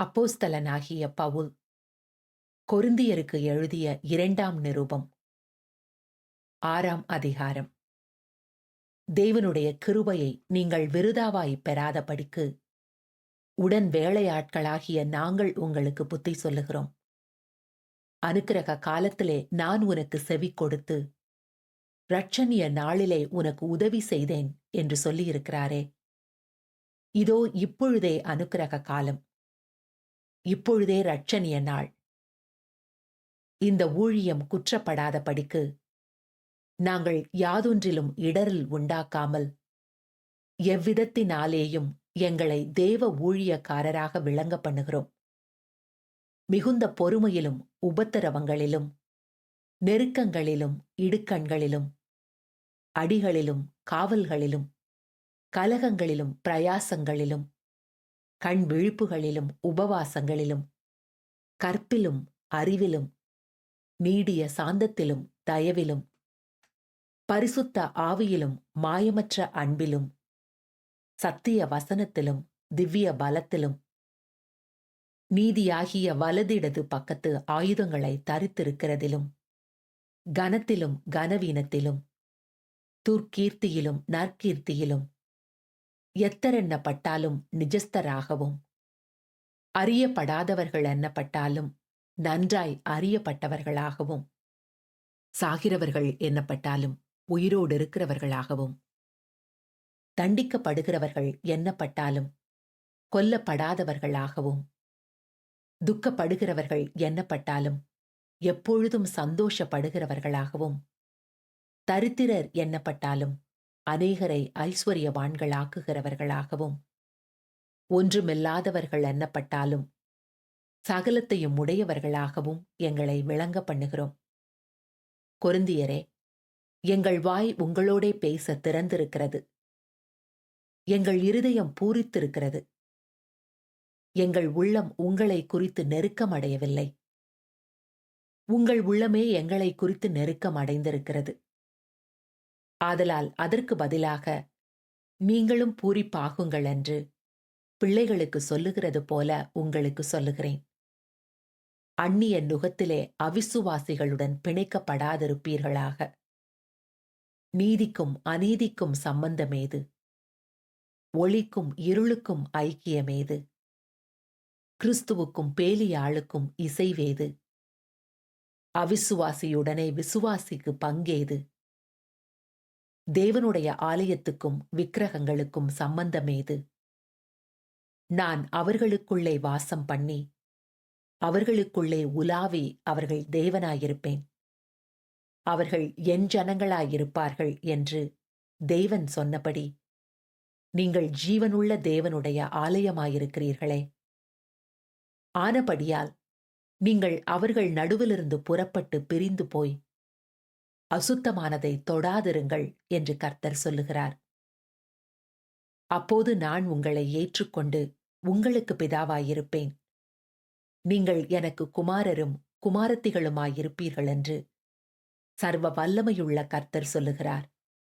அப்போஸ்தலனாகிய பவுல் கொருந்தியருக்கு எழுதிய இரண்டாம் நிருபம். ஆறாம் அதிகாரம். தேவனுடைய கிருபையை நீங்கள் விருதாவாய் பெறாதபடிக்கு உடன் வேலையாட்களாகிய நாங்கள் உங்களுக்கு புத்தி சொல்லுகிறோம். அனுக்கிரக காலத்திலே நான் உனக்கு செவி கொடுத்து இரட்சணிய நாளிலே உனக்கு உதவி செய்தேன் என்று சொல்லியிருக்கிறாரே. இதோ இப்பொழுதே அனுக்கிரக காலம். இப்பொழுதே ரட்சணிய நாள். இந்த ஊழியம் குற்றப்படாதபடிக்கு நாங்கள் யாதொன்றிலும் இடரில் உண்டாக்காமல் எவ்விதத்தினாலேயும் எங்களை தேவ ஊழியக்காரராக விளங்க பண்ணுகிறோம். மிகுந்த பொறுமையிலும் உபத்திரவங்களிலும் நெருக்கங்களிலும் இடுக்கண்களிலும் அடிகளிலும் காவல்களிலும் கலகங்களிலும் பிரயாசங்களிலும் கண் விழிப்புகளிலும் உபவாசங்களிலும் கற்பிலும் அறிவிலும் நீடிய சாந்தத்திலும் தயவிலும் பரிசுத்த ஆவியிலும் மாயமற்ற அன்பிலும் சத்திய வசனத்திலும் திவ்ய பலத்திலும் நீதியாகிய வலதிடது பக்கத்து ஆயுதங்களை தரித்திருக்கிறதிலும் கனத்திலும் கனவீனத்திலும் துர்க்கீர்த்தியிலும் நற்கீர்த்தியிலும் எத்தரென்னப்பட்டாலும் நிஜஸ்தராகவும். அறியப்படாதவர்கள் என்னப்பட்டாலும் நன்றாய் அறியப்பட்டவர்களாகவும். சாகிறவர்கள் என்னப்பட்டாலும் உயிரோடு இருக்கிறவர்களாகவும். தண்டிக்கப்படுகிறவர்கள் என்னப்பட்டாலும் கொல்லப்படாதவர்களாகவும். துக்கப்படுகிறவர்கள் என்னப்பட்டாலும் எப்பொழுதும் சந்தோஷப்படுகிறவர்களாகவும். தரித்திரர் என்னப்பட்டாலும் அநேகரை ஐஸ்வர்யவான்களாக்குகிறவர்களாகவும் ஒன்றுமில்லாதவர்கள் எண்ணப்பட்டாலும் சகலத்தையும் உடையவர்களாகவும் எங்களை விளங்க பண்ணுகிறோம். கொருந்தியரே எங்கள் வாய் உங்களோடே பேச திறந்திருக்கிறது. எங்கள் இருதயம் பூரித்திருக்கிறது. எங்கள் உள்ளம் உங்களை குறித்து நெருக்கம் அடையவில்லை உங்கள் உள்ளமே எங்களை குறித்து நெருக்கம் அடைந்திருக்கிறது ஆதலால் அதற்கு பதிலாக நீங்களும் பூரிப்பாகுங்கள் என்று பிள்ளைகளுக்கு சொல்லுகிறது போல உங்களுக்கு சொல்லுகிறேன். அந்நிய நுகத்திலே அவிசுவாசிகளுடன் பிணைக்கப்படாதிருப்பீர்களாக. நீதிக்கும் அநீதிக்கும் சம்பந்தமேது. ஒளிக்கும் இருளுக்கும் ஐக்கியமேது. கிறிஸ்துவுக்கும் பேலியாளுக்கும் இசைவேது. அவிசுவாசியுடனே விசுவாசிக்கு பங்கேது. தேவனுடைய ஆலயத்துக்கும் விக்கிரகங்களுக்கும் சம்பந்தமேது நான் அவர்களுக்குள்ளே வாசம் பண்ணி அவர்களுக்குள்ளே உலாவி அவர்கள் தேவனாயிருப்பேன். அவர்கள் என் ஜனங்களாயிருப்பார்கள் என்று தேவன் சொன்னபடி நீங்கள் ஜீவனுள்ள தேவனுடைய ஆலயமாயிருக்கிறீர்களே. ஆனபடியால் நீங்கள் அவர்கள் நடுவிலிருந்து புறப்பட்டு பிரிந்து போய் அசுத்தமானதை தொடாதிருங்கள் என்று கர்த்தர் சொல்லுகிறார். அப்போது நான் உங்களை ஏற்றுக்கொண்டு உங்களுக்கு பிதாவாயிருப்பேன். நீங்கள் எனக்கு குமாரரும் குமாரத்திகளுமாயிருப்பீர்கள் என்று சர்வ வல்லமையுள்ள கர்த்தர் சொல்லுகிறார்.